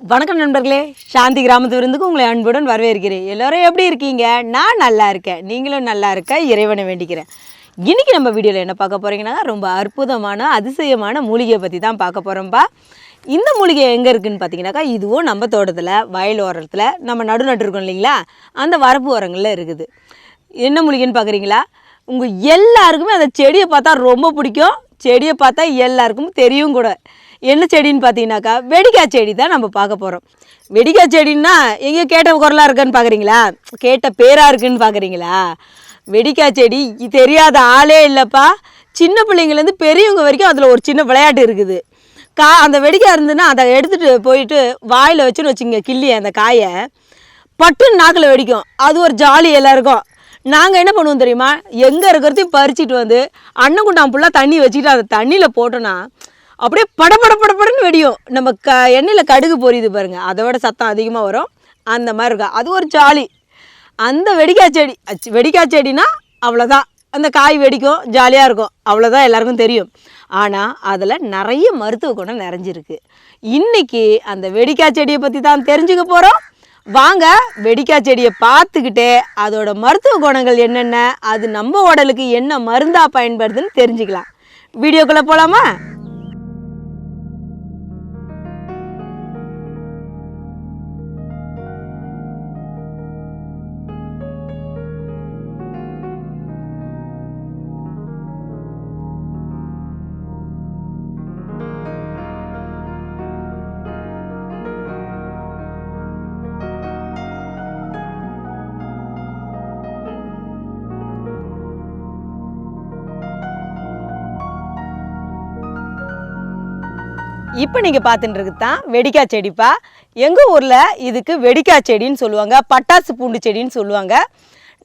வணக்கம் நண்பர்களே. சாந்தி கிராமத்து விருந்துக்கு உங்களை அன்புடன் வரவேற்கிறேன். எல்லோரும் எப்படி இருக்கீங்க? நான் நல்லா இருக்கேன். நீங்களும் நல்லா இருக்க இறைவனை வேண்டிக்கிறேன். இன்னைக்கு நம்ம வீடியோவில் என்ன பார்க்க போகிறீங்கன்னா ரொம்ப அற்புதமான அதிசயமான மூலிகையை பற்றி தான் பார்க்க போகிறோம்ப்பா இந்த மூலிகை எங்கே இருக்குதுன்னு பார்த்தீங்கன்னாக்கா இதுவும் நம்ம தோட்டத்தில் வயல் ஓரத்தில் நம்ம நடு நட்டுருக்கோம் இல்லைங்களா? அந்த வரப்பு ஓரங்களில் இருக்குது. என்ன மூலிகைன்னு பார்க்குறீங்களா உங்கள் எல்லாருக்குமே அந்த செடியை பார்த்தா ரொம்ப பிடிக்கும். செடியை பார்த்தா எல்லாருக்கும் தெரியும் கூட. என்ன செடின்னு பார்த்தீங்கன்னாக்கா வெடிக்காய் செடி தான் நம்ம பார்க்க போகிறோம் வெடிக்காய் செடின்னா எங்கே கேட்ட குரலாக இருக்குன்னு பார்க்குறீங்களா கேட்ட பேராக இருக்குன்னு பார்க்குறீங்களா வெடிக்காய் செடி தெரியாத ஆளே இல்லைப்பா. சின்ன பிள்ளைங்கலேருந்து பெரியவங்க வரைக்கும் அதில் ஒரு சின்ன விளையாட்டு இருக்குது. கா அந்த வெடிக்காய் இருந்துன்னா அதை எடுத்துகிட்டு போயிட்டு வாயில் வச்சுன்னு வச்சுங்க கிள்ளி அந்த காயை. பட்டுன்னு நாக்கில் வெடிக்கும். அது ஒரு ஜாலி எல்லாருக்கும். நாங்கள் என்ன பண்ணுவோம் தெரியுமா? எங்கே இருக்கிறதையும் பறிச்சிட்டு வந்து அண்ணன் குண்டான் ஃபுல்லாக தண்ணி வச்சுக்கிட்டு அந்த தண்ணியில் போட்டோன்னா அப்படியே பட பட படபடன்னு வெடியும். நம்ம க எண்ணெயில் கடுகு பொரியுது பாருங்கள் அதை விட சத்தம் அதிகமாக வரும். அந்த மாதிரி இருக்கும். அது ஒரு ஜாலி. அந்த வெடிக்காய் செடி அச்சு வெடிக்காய் செடினா அவ்வளோதான் அந்த காய் வெடிக்கும் ஜாலியாக இருக்கும். அவ்வளோதான் எல்லாருக்கும் தெரியும். ஆனால் அதில் நிறைய மருத்துவ குணம் நிறைஞ்சிருக்கு. இன்றைக்கி அந்த வெடிக்காய் செடியை பற்றி தான் தெரிஞ்சுக்க போகிறோம் வாங்க வெடிக்காய் செடியை பார்த்துக்கிட்டே அதோட மருத்துவ குணங்கள் என்னென்ன அது நம்ம உடலுக்கு என்ன மருந்தாக பயன்படுதுன்னு தெரிஞ்சுக்கலாம். வீடியோக்குள்ளே போகலாமா இப்போ நீங்கள் பார்த்துட்டு இருக்குது தான் வெடிக்காய் செடிப்பா. எங்கள் ஊரில் இதுக்கு வெடிக்காய் செடின்னு சொல்லுவாங்க பட்டாசு பூண்டு செடின்னு சொல்லுவாங்க.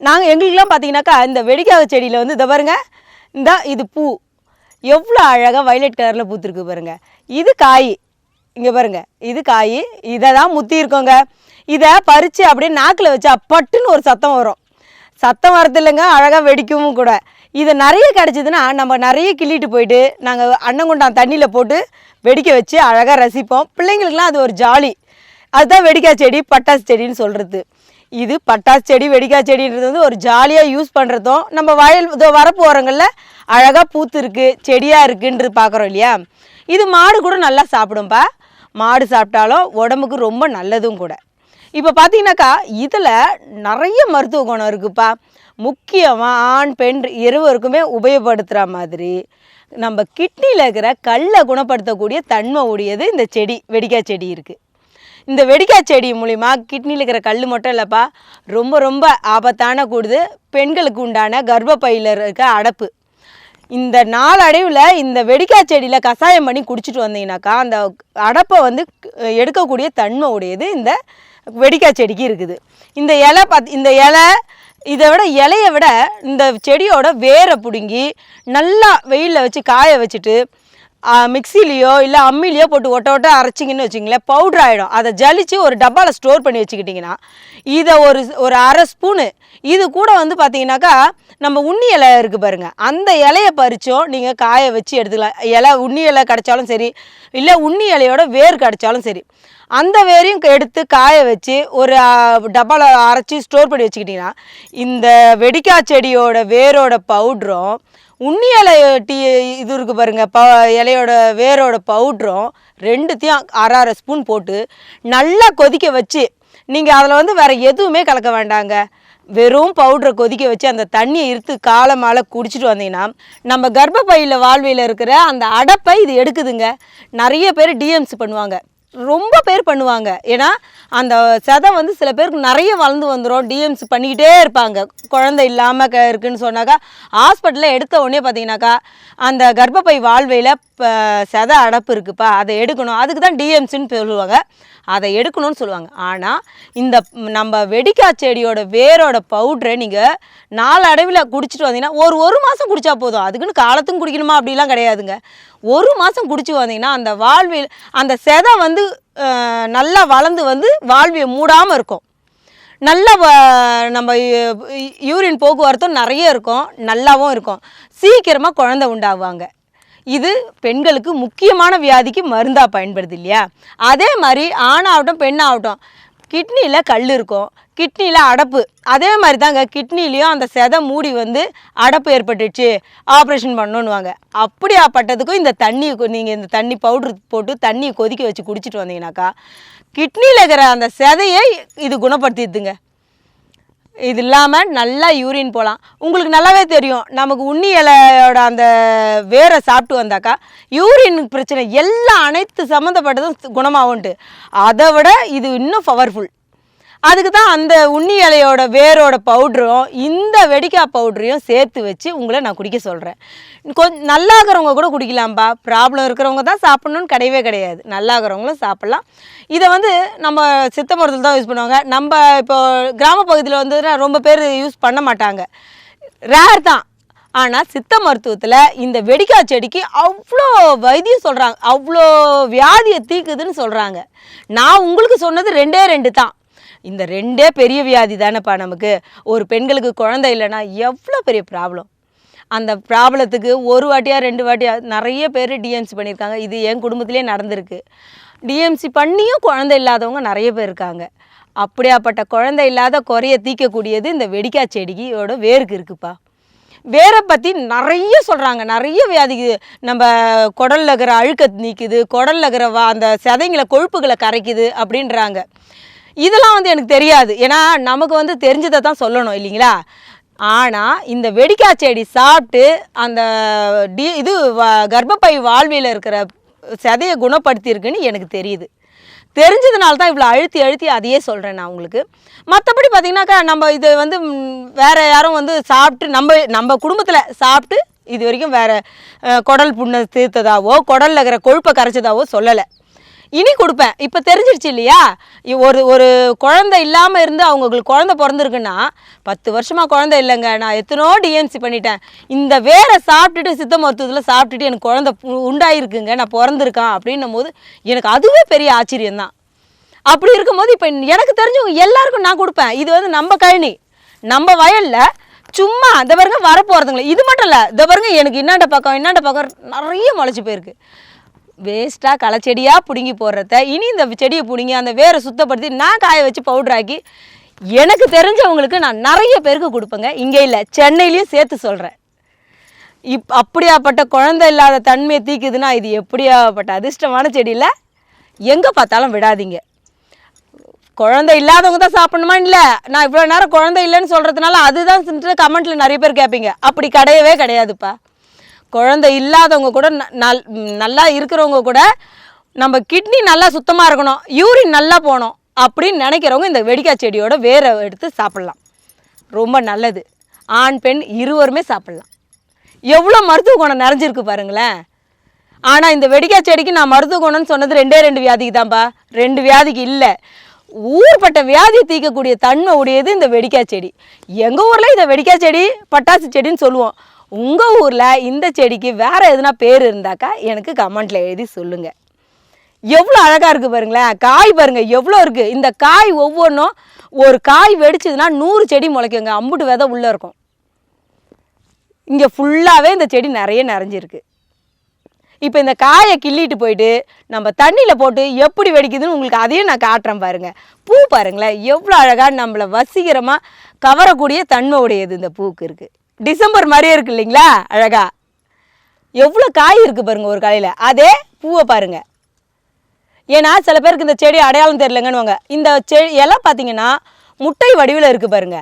நாங்கள் எங்களுக்கெல்லாம் பார்த்தீங்கன்னாக்கா இந்த வெடிக்காய் செடியில் வந்து இதை பாருங்கள் இந்த இது பூ. எவ்வளோ அழகாக வயலட் கலரில் பூத்துருக்கு பாருங்கள் இது காய். இங்கே பாருங்கள் இது காய். இதை தான் முத்தி இருக்கோங்க. இதை பறித்து அப்படியே நாக்கில் வச்சா பட்டுன்னு ஒரு சத்தம் வரும். சத்தம் வரது இல்லைங்க அழகாக வெடிக்கவும் கூட. இது நிறைய கிடச்சிதுன்னா நம்ம நிறைய கிள்ளிட்டு போயிட்டு நாங்கள் அன்னங்குண்டான் தண்ணியில் போட்டு வெடிக்க வச்சு அழகாக ரசிப்போம். பிள்ளைங்களுக்குலாம் அது ஒரு ஜாலி. அதுதான் வெடிக்காய் செடி பட்டாசு செடின்னு சொல்கிறது இது பட்டாசு செடி வெடிக்காய் செடின்றது வந்து ஒரு ஜாலியாக யூஸ் பண்ணுறதும் நம்ம வயல் இதோ வரப்பு ஓரங்களில் அழகாக பூத்து இருக்குது செடியாக இருக்குன்றது பார்க்குறோம் இல்லையா? இது மாடு கூட நல்லா சாப்பிடும்பா. மாடு சாப்பிட்டாலும் உடம்புக்கு ரொம்ப நல்லதும் கூட. இப்போ பார்த்தீங்கன்னாக்கா இதில் நிறைய மருத்துவ குணம் இருக்குப்பா. முக்கியமாக ஆண் பெண் இருவருக்குமே உபயோகப்படுத்துகிற மாதிரி நம்ம கிட்னியில் இருக்கிற கல்லை குணப்படுத்தக்கூடிய தன்மை உடையது இந்த செடி வெடிக்காய் செடி இருக்குது இந்த வெடிக்காய் செடி மூலிமா கிட்னியில் இருக்கிற கல் மட்டும் இல்லைப்பா ரொம்ப ரொம்ப ஆபத்தான கூடுது. பெண்களுக்கு உண்டான கர்ப்பப்பையில் இருக்க அடப்பு. இந்த நாளடைவில் இந்த வெடிக்காய் செடியில் கஷாயம் பண்ணி குடிச்சிட்டு வந்தீங்கன்னாக்கா அந்த அடப்பை வந்து எடுக்கக்கூடிய தன்மை உடையது இந்த வெடிக்காய் செடிக்கு இருக்குது. இந்த இலை பார்த்து இந்த இலை இதை விட இலையை விட இந்த செடியோட வேரை பிடுங்கி நல்லா வெயிலில் வச்சு காய வச்சுட்டு மிக்சிலேயோ இல்லை அம்மிலேயோ போட்டு ஒட்ட ஒட்ட அரைச்சிங்கன்னு வச்சிங்களேன் பவுட்ரு ஆகிடும் அதை ஜலித்து ஒரு டப்பாவில் ஸ்டோர் பண்ணி வச்சுக்கிட்டிங்கன்னா இதை ஒரு ஒரு அரை ஸ்பூனு இது கூட வந்து பார்த்தீங்கன்னாக்கா நம்ம உண்ணி இலை இருக்குது பாருங்கள் அந்த இலையை பறித்தோம் நீங்கள் காய வச்சு எடுத்துக்கலாம். இலை உண்ணி இலை கிடச்சாலும் சரி இல்லை உண்ணி இலையோட வேர் கிடைச்சாலும் சரி அந்த வேரையும் எடுத்து காய வச்சு ஒரு டப்பாவில் அரைச்சி ஸ்டோர் பண்ணி வச்சுக்கிட்டிங்கன்னா இந்த வெடிக்காய் செடியோட வேரோட பவுட்ரும் உண்ணி இலை டீ இது இருக்குது பாருங்க ப இலையோட வேரோட பவுட்ரும் ரெண்டுத்தையும் அரை அரை ஸ்பூன் போட்டு நல்லா கொதிக்க வச்சு நீங்கள் அதில் வந்து வேறு எதுவுமே கலக்க வேண்டாங்க. வெறும் பவுடரை கொதிக்க வச்சு அந்த தண்ணியை இருத்து காலை மாலை குடிச்சிட்டு வந்தீங்கன்னா நம்ம கர்ப்பப்பையில் வாழ்வியில் இருக்கிற அந்த அடப்பை இது எடுக்குதுங்க. நிறைய பேர் டிஎம்ஸ் பண்ணுவாங்க. ரொம்ப பேர் பண்ணுவாங்க. ஏன்னா அந்த சதை வந்து சில பேருக்கு நிறைய வளர்ந்து வந்துடும் டிஎம்சி பண்ணிக்கிட்டே இருப்பாங்க. குழந்தை இல்லாமல் க இருக்குன்னு சொன்னாக்கா ஹாஸ்பிட்டலில் எடுத்த உடனே பார்த்தீங்கன்னாக்கா அந்த கர்ப்பப்பை வாழ்வையில் இப்போ செதை அடப்பு இருக்குப்பா. அதை எடுக்கணும். அதுக்கு தான் டிஎம்சின்னு சொல்லுவாங்க. அதை எடுக்கணும்னு சொல்லுவாங்க. ஆனால் இந்த நம்ம வெடிக்காய் செடியோட வேரோட பவுட்ரை நீங்கள் நாளடைவில் குடிச்சிட்டு வந்தீங்கன்னா ஒரு ஒரு மாதம் குடித்தா போதும். அதுக்குன்னு காலத்துக்கும் குடிக்கணுமா? அப்படிலாம் கிடையாதுங்க. ஒரு மாதம் குடிச்சு வந்தீங்கன்னா அந்த வாழ்வில் அந்த செதை வந்து நல்லா வளர்ந்து வந்து வாழ்வியை மூடாமல் இருக்கும். நல்ல வ- நம்ம யூரின் போக்குவரத்தும் நிறைய இருக்கும் நல்லாவும் இருக்கும். சீக்கிரமாக குழந்தை உண்டாவாங்க. இது பெண்களுக்கு முக்கியமான வியாதிக்கு மருந்தாக பயன்படுது இல்லையா? அதே மாதிரி ஆணாகட்டும் பெண்ணாகட்டும் கிட்னியில் கல் இருக்கும். கிட்னியில் அடப்பு. அதே மாதிரி தாங்க கிட்னிலையும் அந்த செதை மூடி வந்து அடப்பு ஏற்பட்டுச்சு. ஆப்ரேஷன் பண்ணணுன்னுவாங்க அப்படியாப்பட்டதுக்கும் இந்த தண்ணி நீங்கள் இந்த தண்ணி பவுட்ரு போட்டு தண்ணியை கொதிக்க வச்சு குடிச்சிட்டு வந்தீங்கன்னாக்கா கிட்னியில் இருக்கிற அந்த செதையை இது குணப்படுத்திடுதுங்க. இது இல்லாமல் நல்லா யூரின் போகலாம் உங்களுக்கு நல்லாவே தெரியும். நமக்கு உண்ணி இலையோட அந்த வேரை சாப்பிட்டு வந்தாக்கா யூரின் பிரச்சனை எல்லா அனைத்து சம்மந்தப்பட்டதும் குணமாகும்ட்டு. அதை விட இது இன்னும் பவர்ஃபுல் அதுக்கு தான் அந்த உண்ணி இலையோட வேரோட பவுடரும் இந்த வெடிக்காய் பவுடரையும் சேர்த்து வச்சு உங்களை நான் குடிக்க சொல்கிறேன் கொஞ்சம் நல்லா இருக்கிறவங்க கூட குடிக்கலாம்ப்பா ப்ராப்ளம் இருக்கிறவங்க தான் சாப்பிட்ணுன்னு கிடையவே கிடையாது. நல்லா இருக்கிறவங்களும் சாப்பிட்லாம். இதை வந்து நம்ம சித்த மருத்துவத்தில் தான் யூஸ் பண்ணுவாங்க. நம்ம இப்போ கிராம பகுதியில் வந்து ரொம்ப பேர் யூஸ் பண்ண மாட்டாங்க. ரேர் தான். ஆனால் சித்த மருத்துவத்தில் இந்த வெடிக்காய் செடிக்கு அவ்வளோ வைத்தியம் சொல்கிறாங்க அவ்வளோ வியாதியை தீக்குதுன்னு சொல்கிறாங்க நான் உங்களுக்கு சொன்னது ரெண்டே ரெண்டு தான். இந்த ரெண்டே பெரிய வியாதி தானேப்பா நமக்கு. ஒரு பெண்களுக்கு குழந்தை இல்லைன்னா எவ்வளோ பெரிய ப்ராப்ளம் அந்த ப்ராப்ளத்துக்கு ஒரு வாட்டியாக ரெண்டு வாட்டியாக நிறைய பேர் டிஎம்சி பண்ணியிருக்காங்க. இது என் குடும்பத்திலே நடந்திருக்கு. டிஎம்சி பண்ணியும் குழந்தை இல்லாதவங்க நிறைய பேர் இருக்காங்க. அப்படியாப்பட்ட குழந்தை இல்லாத குறைய தீர்க்கக்கூடியது இந்த வெடிக்காய் செடியோட வேருக்கு இருக்குப்பா. வேரை பற்றி நிறைய சொல்கிறாங்க நிறைய வியாதி நம்ம குடலில் இருக்கிற அழுக்க நீக்குது குடலில் இருக்கிற வா அந்த சதைங்களை கொழுப்புகளை கரைக்குது அப்படின்றாங்க. இதெல்லாம் வந்து எனக்கு தெரியாது. ஏன்னா நமக்கு வந்து தெரிஞ்சதை தான் சொல்லணும் இல்லைங்களா? ஆனால் இந்த வெடிக்காய் செடி சாப்பிட்டு அந்த டி இது வ- கர்ப்பப்பை வாழ்வியில் இருக்கிற சதையை குணப்படுத்தியிருக்குன்னு எனக்கு தெரியுது. தெரிஞ்சதுனால தான் இவ்வளோ அழுத்தி அழுத்தி அதையே சொல்கிறேன் நான் உங்களுக்கு. மற்றபடி பார்த்தீங்கன்னாக்கா நம்ம இது வந்து வேறு யாரும் வந்து சாப்பிட்டு நம்ம நம்ம குடும்பத்தில் சாப்பிட்டு இது வரைக்கும் வேறு குடல் புண்ணை தீர்த்ததாவோ குடலில் இருக்கிற கொழுப்பை கரைச்சதாவோ சொல்லலை. இனி கொடுப்பேன். இப்போ தெரிஞ்சிருச்சு இல்லையா? இ- ஒரு ஒரு குழந்தை இல்லாமல் இருந்து அவங்களுக்கு குழந்தை பிறந்திருக்குன்னா பத்து வருஷமாக குழந்தை இல்லைங்க. நான் எத்தனோ டிஎன்சி பண்ணிட்டேன். இந்த வேரை சாப்பிட்டுட்டு சித்த மருத்துவத்தில் சாப்பிட்டுட்டு எனக்கு குழந்தை உண்டாயிருக்குங்க. நான் பிறந்திருக்கேன் அப்படின்னும் போது எனக்கு அதுவே பெரிய ஆச்சரியம்தான் அப்படி இருக்கும்போது இப்போ எனக்கு தெரிஞ்சவங்க எல்லாருக்கும் நான் கொடுப்பேன். இது வந்து நம்ம கழனி. நம்ம வயலில் சும்மா இந்த பாருங்க வரப்போகிறதுங்களே இது மட்டும் இல்லை இந்த பாருங்க எனக்கு இன்னாண்ட பக்கம் இன்னாண்ட பக்கம் நிறைய முளைச்சி போயிருக்கு. வேஸ்ட்டாக களைச்செடியாக பிடுங்கி போடுறத இனி இந்த செடியை பிடுங்கி அந்த வேரை சுத்தப்படுத்தி நான் காய வச்சு பவுட்ராக்கி எனக்கு தெரிஞ்சவங்களுக்கு நான் நிறைய பேருக்கு கொடுப்பேங்க. இங்கே இல்லை சென்னையிலையும் சேர்த்து சொல்கிறேன் இப் அப்படியாப்பட்ட குழந்தை இல்லாத தன்மையை தீக்குதுன்னா இது எப்படியாப்பட்ட அதிர்ஷ்டமான செடியில் எங்கே பார்த்தாலும் விடாதீங்க. குழந்தை இல்லாதவங்க தான் சாப்பிடணுமா? இல்லை நான் இவ்வளோ நேரம் குழந்தை இல்லைன்னு சொல்கிறதுனால அதுதான் கமெண்ட்டில் நிறைய பேர் கேட்பீங்க. அப்படி கிடையவே கிடையாதுப்பா. குழந்தை இல்லாதவங்க கூட ந- நல்- நல்லா இருக்கிறவங்க கூட நம்ம கிட்னி நல்லா சுத்தமாக இருக்கணும் யூரின் நல்லா போகணும் அப்படின்னு நினைக்கிறவங்க இந்த வெடிக்காய் செடியோட வேரை எடுத்து சாப்பிட்லாம். ரொம்ப நல்லது. ஆண் பெண் இருவருமே சாப்பிட்லாம். எவ்வளோ மருத்துவ குணம் நிறைஞ்சிருக்கு பாருங்களேன். ஆனால் இந்த வெடிக்காய் செடிக்கு நான் மருத்துவ குணம்னு சொன்னது ரெண்டே ரெண்டு வியாதிக்கு தான்ப்பா ரெண்டு வியாதிக்கு இல்லை. ஊர்பட்ட வியாதியை தீர்க்கக்கூடிய தன்மை உடையது இந்த வெடிக்காய் செடி. எங்கள் ஊரில் இதை வெடிக்காய் செடி பட்டாசு செடின்னு சொல்லுவோம். உங்கள் ஊரில் இந்த செடிக்கு வேறு எதுனா பேர் இருந்தாக்கா எனக்கு கமெண்ட்டில் எழுதி சொல்லுங்கள் எவ்வளோ அழகாக இருக்குது பாருங்களேன். காய் பாருங்கள் எவ்வளோ இருக்குது இந்த காய் ஒவ்வொன்றும் ஒரு காய் வெடிச்சதுன்னா நூறு செடி முளைக்குங்க. அம்புட்டு விதை உள்ளே இருக்கும். இங்கே ஃபுல்லாகவே இந்த செடி நிறைய நிறைஞ்சிருக்கு. இப்போ இந்த காயை கிள்ளிட்டு போயிட்டு நம்ம தண்ணியில் போட்டு எப்படி வெடிக்குதுன்னு உங்களுக்கு அதையும் நான் காட்டுறேன் பாருங்கள் பூ பாருங்களேன் எவ்வளோ அழகாக நம்மளை வசீகரமாக கவரக்கூடிய தன்மை உடையது இந்த பூக்கு இருக்குது டிசம்பர் மாதிரியே இருக்கு இல்லைங்களா அழகா? எவ்வளோ காய் இருக்குது பாருங்க ஒரு காலையில். அதே பூவை பாருங்க. ஏன்னா சில பேருக்கு இந்த செடி அடையாளம் தெரியலங்கன்னுவாங்க. இந்த செடி இலை பார்த்தீங்கன்னா முட்டை வடிவில் இருக்குது பாருங்க.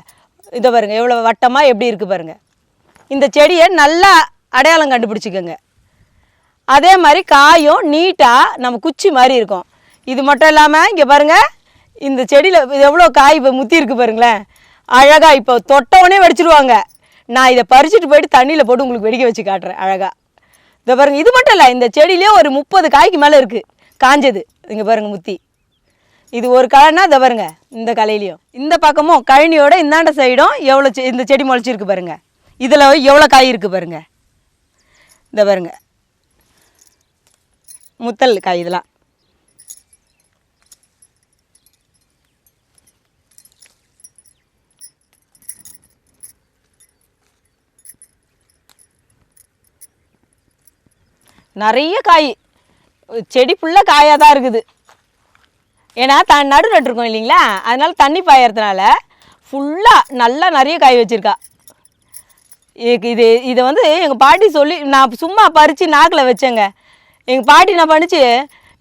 இதை பாருங்க எவ்வளோ வட்டமாக எப்படி இருக்குது பாருங்க. இந்த செடியை நல்லா அடையாளம் கண்டுபிடிச்சிக்கோங்க. அதே மாதிரி காயும் நீட்டாக நம்ம குச்சி மாதிரி இருக்கும். இது மட்டும் இல்லாமல் இங்கே பாருங்கள் இந்த செடியில் இது எவ்வளோ காய் இப்போ முத்தி இருக்குது பாருங்களேன். அழகாக இப்போ தொட்டவொடனே வடிச்சிருவாங்க. நான் இதை பறிச்சுட்டு போயிட்டு தண்ணியில் போட்டு உங்களுக்கு வெடிக்க வச்சு காட்டுறேன் அழகாக இதை பாருங்கள் இது மட்டும் இல்லை இந்த செடியிலே ஒரு முப்பது காய்க்கு மேலே இருக்குது காஞ்சது. இங்கே பாருங்கள் முத்தி. இது ஒரு களைனா இதை பாருங்க இந்த கலையிலையும் இந்த பக்கமும் கழனியோட இந்தாண்ட சைடும் எவ்வளோ செ- இந்த செடி முளைச்சிருக்கு பாருங்கள் இதில் எவ்வளோ காய் இருக்குது பாருங்க. இந்த பாருங்க. முத்தல் காய் இதெல்லாம். நிறைய காய் செடி ஃபுல்லாக காயாக தான் இருக்குது. ஏன்னா த நடு நட்டுருக்கோம் இல்லைங்களா? அதனால் தண்ணி பாயறதுனால ஃபுல்லாக நல்லா நிறைய காய் வச்சுருக்கா. இது இதை வந்து எங்கள் பாட்டி சொல்லி நான் சும்மா பறித்து நாக்கில் வச்சேங்க. எங்கள் பாட்டி என்ன பண்ணிச்சு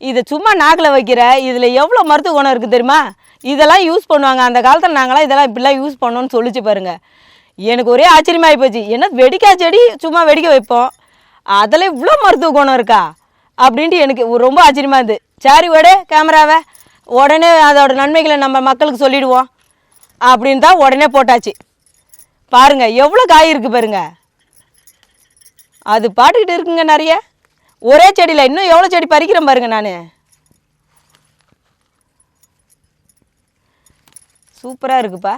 இதை சும்மா நாக்கில் வைக்கிற இதில் எவ்வளோ மருத்துவ குணம் இருக்குது தெரியுமா? இதெல்லாம் யூஸ் பண்ணுவாங்க. அந்த காலத்தில் நாங்களாம் இதெல்லாம் இப்படிலாம் யூஸ் பண்ணோன்னு சொல்லிச்சு பாருங்கள் எனக்கு ஒரே ஆச்சரியமாகி போச்சு. என்ன வெடிக்காய் செடி? சும்மா வெடிக்க வைப்போம். அதில் இவ்வளோ மருத்துவ குணம் இருக்கா? அப்படின்ட்டு எனக்கு ஒரு ரொம்ப ஆச்சரியமா இருந்தது. சாரி ஓடு கேமராவை. உடனே அதோட நன்மைகளை நம்ம மக்களுக்கு சொல்லிடுவோம். அப்படின்னு தான் உடனே போட்டாச்சு. பாருங்கள் எவ்வளோ காய் இருக்குது பாருங்க. அது பாட்டுக்கிட்டு இருக்குங்க நிறைய. ஒரே செடியில் இன்னும் எவ்வளோ செடி பறிக்கிறேன் பாருங்கள் நான். சூப்பராக இருக்குப்பா.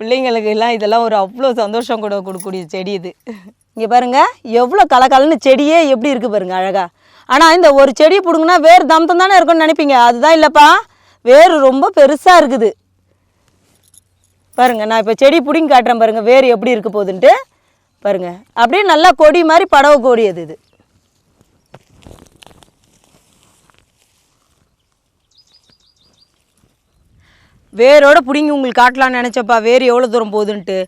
பிள்ளைங்களுக்கு எல்லாம் இதெல்லாம் ஒரு அவ்வளோ சந்தோஷம் கூட கொடுக்கக்கூடிய செடி இது. இங்கே பாருங்க எவ்வளோ கலக்கலன்னு செடியே எப்படி இருக்குது பாருங்கள் அழகாக ஆனால் இந்த ஒரு செடி பிடுங்கினா வேறு தம்தம் தானே இருக்கும்னு நினைப்பீங்க. அதுதான் இல்லைப்பா வேறு ரொம்ப பெருசாக இருக்குது. பாருங்கள் நான் இப்போ செடி பிடிங்கி காட்டுறேன் பாருங்கள் வேறு எப்படி இருக்க போகுதுன்ட்டு. பாருங்க அப்படியே நல்லா கொடி மாதிரி படவ கொடி அது இது. வேரோட பிடிங்கி உங்களுக்கு காட்டலாம்னு நினச்சப்பா வேர் எவ்வளோ தூரம் போகுதுன்ட்டு.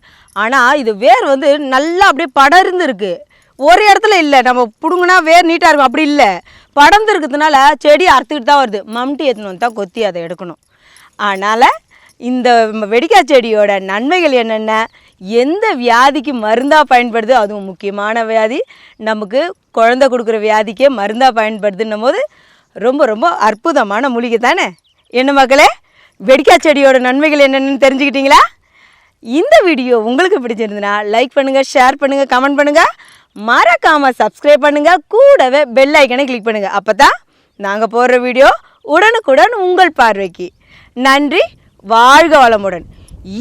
ஆனால் இது வேர் வந்து நல்லா அப்படியே படர்ந்துருக்கு. ஒரு இடத்துல இல்லை. நம்ம பிடுங்கினா வேர் நீட்டாக இருக்கும். அப்படி இல்லை. படர்ந்து இருக்கிறதுனால செடி அறுத்துக்கிட்டு தான் வருது. மம்டி எடுத்துன்னு வந்து தான் கொத்தி அதை எடுக்கணும். அதனால் இந்த வெடிக்காய் செடியோட நன்மைகள் என்னென்ன? எந்த வியாதிக்கு மருந்தாக பயன்படுது? அதுவும் முக்கியமான வியாதி. நமக்கு குழந்தை கொடுக்குற வியாதிக்கே மருந்தாக பயன்படுதுன்னும் போது ரொம்ப ரொம்ப அற்புதமான மூலிகை தானே? என்ன மக்களே? வெடிக்காய் செடியோட நன்மைகள் என்னென்னு தெரிஞ்சுக்கிட்டீங்களா? இந்த வீடியோ உங்களுக்கு பிடிச்சிருந்துன்னா லைக் பண்ணுங்கள் ஷேர் பண்ணுங்கள் கமெண்ட் பண்ணுங்கள் மறக்காமல் சப்ஸ்கிரைப் பண்ணுங்கள் கூடவே பெல் ஐக்கனை கிளிக் பண்ணுங்கள் அப்போ தான் நாங்கள் போடுற வீடியோ உடனுக்குடன் உங்கள் பார்வைக்கு. நன்றி வாழ்க வளமுடன்.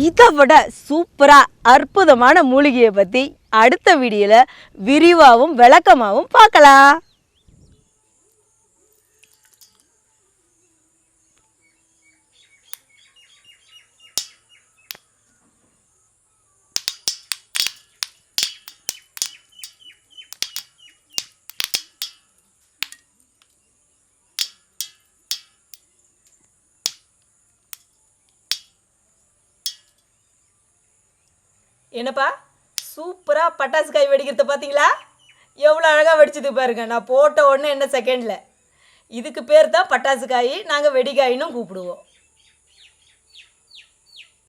இதை விட சூப்பராக அற்புதமான மூலிகையை பற்றி அடுத்த வீடியோவில் விரிவாகவும் விளக்கமாகவும் பார்க்கலாம். என்னப்பா? சூப்பராக பட்டாசு காய் வெடிக்கிறத பார்த்தீங்களா எவ்வளோ அழகாக வெடிச்சது பாருங்க. நான் போட்ட உடனே என்ன செகண்டில் இதுக்கு பேர் தான் பட்டாசு காய் நாங்கள் வெடிக்காயின்னு கூப்பிடுவோம்.